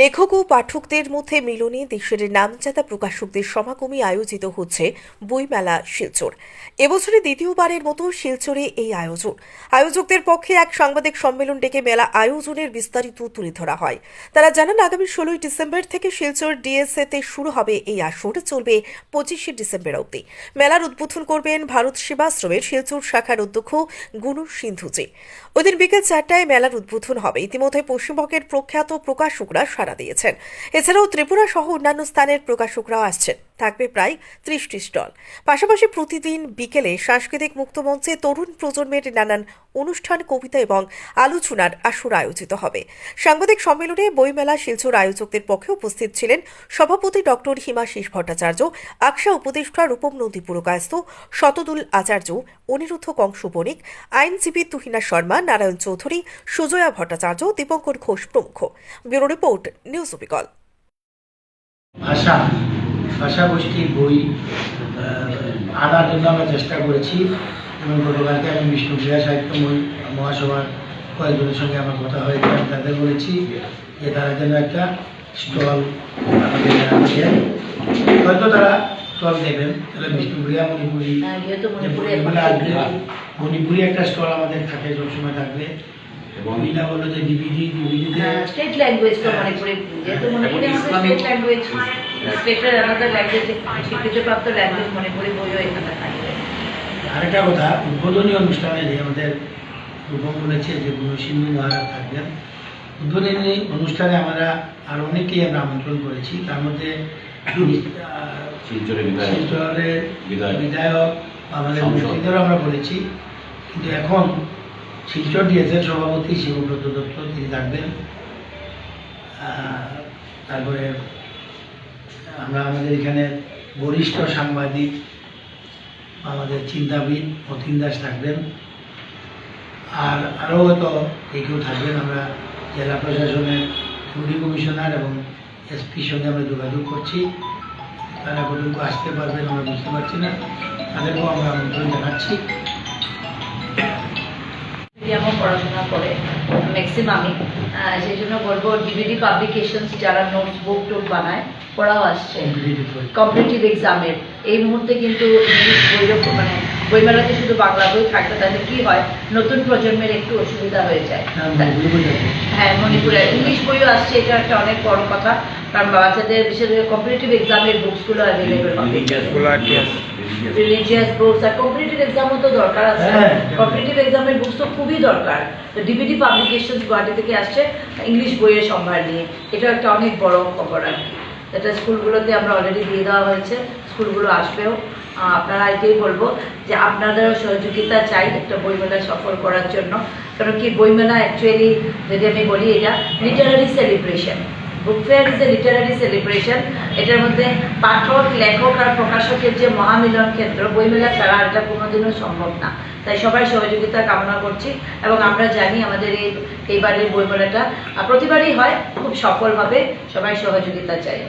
লেখক ও পাঠকদের মধ্যে মিলনে দেশের নামজাদা প্রকাশকদের সমাগমে আয়োজিত হচ্ছে বইমেলা শিলচর। এবছরে দ্বিতীয়বারের মতো শিলচরে এই আয়োজন। আয়োজকদের পক্ষে এক সাংবাদিক সম্মেলন ডেকে মেলা আয়োজনের বিস্তারিত তুলে ধরা হয়। তারা জানান, আগামী ষোলোই ডিসেম্বর থেকে শিলচর ডিএসএ তে শুরু হবে এই আসর। চলবে পঁচিশে ডিসেম্বর অবধি। মেলার উদ্বোধন করবেন ভারত সেবাশ্রমের শিলচর শাখার অধ্যক্ষ গুনু সিন্ধুজি ওদিন বিকেল চারটায় মেলার উদ্বোধন হবে। ইতিমধ্যে পশ্চিমবঙ্গের প্রখ্যাত প্রকাশকরা সাড়া দিয়েছেন। এছাড়াও ত্রিপুরা সহ অন্যান্য স্থানের প্রকাশকরাও আসছেন। থাকবে প্রায় ত্রিশটি স্টল। পাশাপাশি প্রতিদিন বিকেলে সাংস্কৃতিক মুক্তমঞ্চে তরুণ প্রজন্মের নানান অনুষ্ঠান, কবিতা এবং আলোচনার আসর আয়োজিত হবে। সাংবাদিক সম্মেলনে বইমেলা শিলচর আয়োজকদের পক্ষে উপস্থিত ছিলেন সভাপতি ডক্টর হিমাশিস ভট্টাচার্য আকশা উপদেষ্টা রূপম নন্দী পুরকায়স্থ, শতদুল আচার্য, অনিরুদ্ধ কংস বণিক আইনজীবী তুহিনা শর্মা, নারায়ণ চৌধুরী, সুজয়া ভট্টাচার্য, দীপঙ্কর ঘোষ প্রমুখ। ব্যুরো রিপোর্ট, নিউজ অবিকল ভাষা ভাষা গোষ্ঠীর বই আনার জন্য আমরা চেষ্টা করেছি এবং গতকালকে আমি বিষ্ণুপ্রিয়া সাহিত্য মহাসভার কয়েকজনের সঙ্গে আমার কথা হয়েছে আমি তাদের বলেছি যে তারা যেন একটা স্টল আমাদের হয়তো তারা স্টল দেবেন তাহলে বিষ্ণুপ্রিয়া মণিপুরি মণিপুরি একটা স্টল আমাদের থাকে সবসময় থাকবে। এবং এটা বলল যে ডিভিডি ডিভিডিতে স্টেট ল্যাঙ্গুয়েজ তো মণিপুরে যেহেতু মণিপুরে আমাদের স্টেট ল্যাঙ্গুয়েজ স্টেটের আলাদা ল্যাঙ্গুয়েজ স্বীকৃতিপ্রাপ্ত ল্যাঙ্গুয়েজ মণিপুরি বইও এখানে থাকবে। আরেকটা কথা উদ্বোধনী অনুষ্ঠানে যে আমাদের রূপম বলেছে যে মহারাজ থাকবেন উদ্বোধনী অনুষ্ঠানে আমরা আর অনেকেই আমরা আমন্ত্রণ করেছি। তার মধ্যে শিলচরের বিধায়ক। আমাদের। আমরা বলেছি। কিন্তু এখন শিলচর দিয়েছে সভাপতি শিবব্রত দত্ত, তিনি থাকবেন। তারপরে আমরা আমাদের এখানে বরিষ্ঠ সাংবাদিক, আমাদের চিন্তাবিদ মতিন দাস থাকবেন। আর আরও হয়তো কে কেউ থাকবেন, আমরা জেলা প্রশাসনের ডিউটি কমিশনার এবং এসপির সঙ্গে আমরা যোগাযোগ করছি। তারা কতটুকু আসতে পারবেন আমরা বুঝতে পারছি না। তাদেরকেও আমরা আমন্ত্রণ জানাচ্ছি। মিডিয়ামও পড়াশোনা করে ম্যাক্সিমামই সেই জন্য বলব ডিভিডি পাবলিকেশন যারা নোটস বুক টুক বানায় পড়াও আসছে। কম্পিটিভ কম্পিটিটিভ এক্সামের এই মুহূর্তে কিন্তু ইংলিশ বইও মানে বইমেলাতে শুধু বাংলা বই থাকবে তাহলে কি হয়? নতুন প্রজন্মের একটু অসুবিধা হয়ে যায়। হ্যাঁ, মণিপুরি। হ্যাঁ মণিপুরে ইংলিশ বইও আসছে এটা একটা অনেক বড় কথা। কারণ বাচ্চাদের বিশেষ করে কম্পিটিটিভ এক্সামের বুকসগুলো অ্যাভেলেবেল হবে। রিলিজিয়াস বুকস আর কম্পিটিটিভ এক্সামও তো দরকার আছে। কম্পিটিটিভ এক্সামের বুকস তো খুবই দরকার। তো ডিবিডি পাবলিকেশন গুয়াহাটি থেকে আসছে ইংলিশ বইয়ের সম্ভার নিয়ে। এটা একটা অনেক বড় খবর আর কি। এটা স্কুলগুলোতে আমরা অলরেডি দিয়ে দেওয়া হয়েছে। স্কুলগুলো আসবেও আপনারা এটাই বলব যে আপনাদেরও সহযোগিতা চাই একটা বইমেলা সফল করার জন্য। কারণ কি, বইমেলা অ্যাকচুয়ালি যদি আমি বলি, এটা literary celebration book fair is a literary celebration এটার মধ্যে পাঠক, লেখক আর প্রকাশকের যে মহামিলন ক্ষেত্র, বইমেলা ছাড়া এটা কোনোদিনও সম্ভব না। তাই সবাই সহযোগিতা কামনা করছি এবং আমরা জানি আমাদের এই, এইবারের বইমেলাটা প্রতিবারই হয়, খুব সফলভাবে সবাই সহযোগিতা চাই